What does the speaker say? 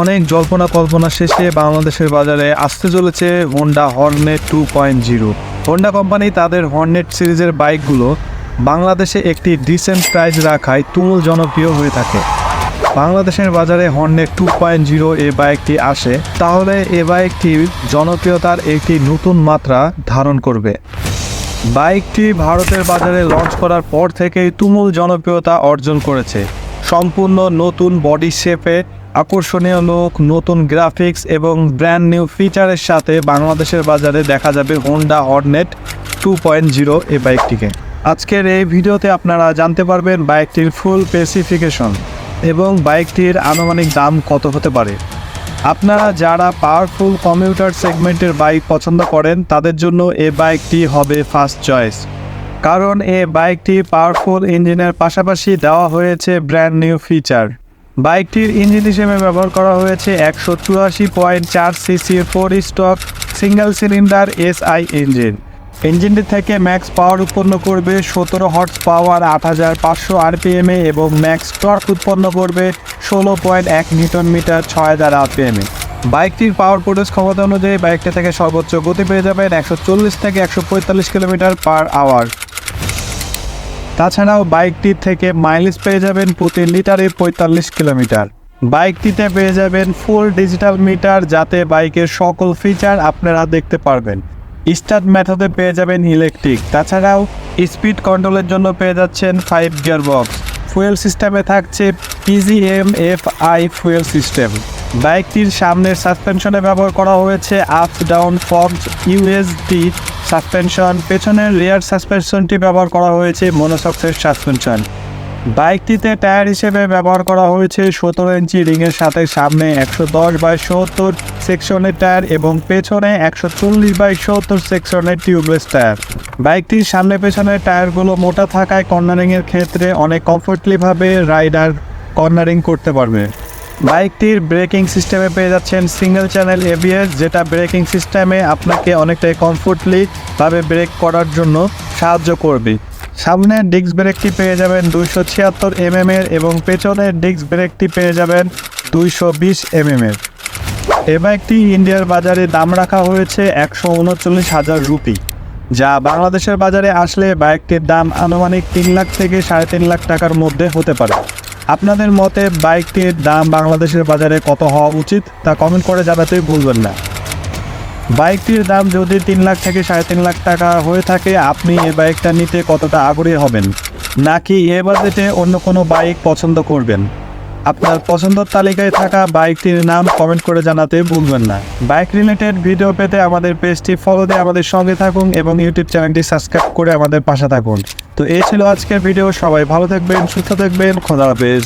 অনেক জল্পনা কল্পনা শেষে বাংলাদেশের বাজারে আসতে চলেছে Honda Hornet two point zero Honda company তাদের হর্নেট সিরিজের বাইকগুলো বাংলাদেশে একটি ডিসেন্ট প্রাইস রাখায় তুমুল জনপ্রিয় হয়ে থাকে। বাংলাদেশের বাজারে হর্নেট টু পয়েন্ট জিরো এই বাইকটি আসে, তাহলে এ বাইকটির জনপ্রিয়তার একটি নতুন মাত্রা ধারণ করবে। বাইকটি ভারতের বাজারে লঞ্চ করার পর থেকেই তুমুল জনপ্রিয়তা অর্জন করেছে। সম্পূর্ণ নতুন বডি শেপে আকর্ষণীয় লোক, নতুন গ্রাফিক্স এবং ব্র্যান্ড নিউ ফিচারের সাথে বাংলাদেশের বাজারে দেখা যাবে Honda Hornet two point zero এই বাইকটিকে আজকের এই ভিডিওতে আপনারা জানতে পারবেন বাইকটির ফুল স্পেসিফিকেশন এবং বাইকটির আনুমানিক দাম কত হতে পারে। আপনারা যারা পাওয়ারফুল কমিউটার সেগমেন্টের বাইক পছন্দ করেন, তাদের জন্য এ বাইকটি হবে ফার্স্ট চয়েস কারণ এ বাইকটি পাওয়ারফুল ইঞ্জিনের পাশাপাশি দেওয়া হয়েছে ব্র্যান্ড নিউ ফিচার বাইকটির ইঞ্জিন হিসেবে ব্যবহার করা হয়েছে একশো চুরাশি পয়েন্ট চার CC four stroke single cylinder SI engine. ইঞ্জিনটি থেকে ম্যাক্স পাওয়ার উৎপন্ন করবে সতেরো হর্স পাওয়ার আট হাজার পাঁচশো আরপিএমে এবং ম্যাক্স টর্ক উৎপন্ন করবে ষোলো পয়েন্ট এক নিউটন মিটার ছয় হাজার আরপিএমে বাইকটির পাওয়ার প্রোডিউস ক্ষমতা অনুযায়ী বাইকটি থেকে সর্বোচ্চ গতি পেয়ে যাবেন একশো চল্লিশ থেকে একশো পঁয়তাল্লিশ কিলোমিটার পার আওয়ার। তাছাড়াও বাইকটি থেকে মাইলেজ পেয়ে যাবেন প্রতি লিটারে পঁয়তাল্লিশ কিলোমিটার। বাইকটিতে পেয়ে যাবেন ফুল ডিজিটাল মিটার যাতে বাইকের সকল ফিচার আপনারা দেখতে পারবেন। স্টার্ট মেথডে পেয়ে যাবেন ইলেকট্রিক তাছাড়াও স্পিড কন্ট্রোলের জন্য পেয়ে যাচ্ছেন ফাইভ গিয়ার বক্স ফুয়েল সিস্টেমে থাকছে PGM F I fuel system বাইকটির সামনের সাসপেনশনে ব্যবহার করা হয়েছে up down forks USD suspension পেছনের রিয়ার সাসপেনশনটি ব্যবহার করা হয়েছে মনোসক্সের সাসপেনশন বাইকটিতে টায়ার হিসেবে ব্যবহার করা হয়েছে সতেরো ইঞ্চি রিংয়ের সাথে সামনে একশো দশ বাই সত্তর সেকশনের টায়ার এবং পেছনে একশো চল্লিশ বাই সত্তর সেকশনের টিউবলেস টায়ার বাইকটির সামনে পেছনের টায়ারগুলো মোটা থাকায় কর্নারিংয়ের ক্ষেত্রে অনেক কমফোর্টলিভাবে রাইডার কর্নারিং করতে পারবে। বাইকটির ব্রেকিং সিস্টেমে পেয়ে যাচ্ছেন সিঙ্গেল চ্যানেল এবিএস যেটা ব্রেকিং সিস্টেমে আপনাকে অনেকটাই কমফোর্টলি ভাবে ব্রেক করার জন্য সাহায্য করবে। সামনের ডিস্ক ব্রেকটি পেয়ে যাবেন দুইশো ছিয়াত্তর এমএম এর এবং পেছনের ডিস্ক ব্রেকটি পেয়ে যাবেন দুইশো বিশ এমএম এর। এ বাইকটি ইন্ডিয়ার বাজারে দাম রাখা হয়েছে একশো উনচল্লিশ হাজার রুপি। যা বাংলাদেশের বাজারে আসলে বাইকটির দাম আনুমানিক তিন লাখ থেকে সাড়ে তিন লাখ টাকার মধ্যে হতে পারে। আপনাদের মতে বাইকটির দাম বাংলাদেশের বাজারে কত হওয়া উচিত? তা কমেন্ট করে জানাতে ভুলবেন না। বাইকটির দাম যদি তিন লাখ থেকে সাড়ে তিন লাখ টাকা হয়ে থাকে, আপনি এই বাইকটা নিতে কতটা আগ্রহী হবেন? নাকি এ বাজেটে অন্য কোনো বাইক পছন্দ করবেন? আপনার পছন্দের তালিকায় থাকা বাইকটির নাম কমেন্ট করে জানাতে ভুলবেন না। বাইক রিলেটেড ভিডিও পেতে আমাদের পেজটি ফলো দিয়ে আমাদের সঙ্গে থাকুন এবং ইউটিউব চ্যানেলটি সাবস্ক্রাইব করে আমাদের পাশে থাকুন। তো এই ছিল আজকের ভিডিও সবাই ভালো থাকবেন সুস্থ থাকবেন। খোদা হাফেজ।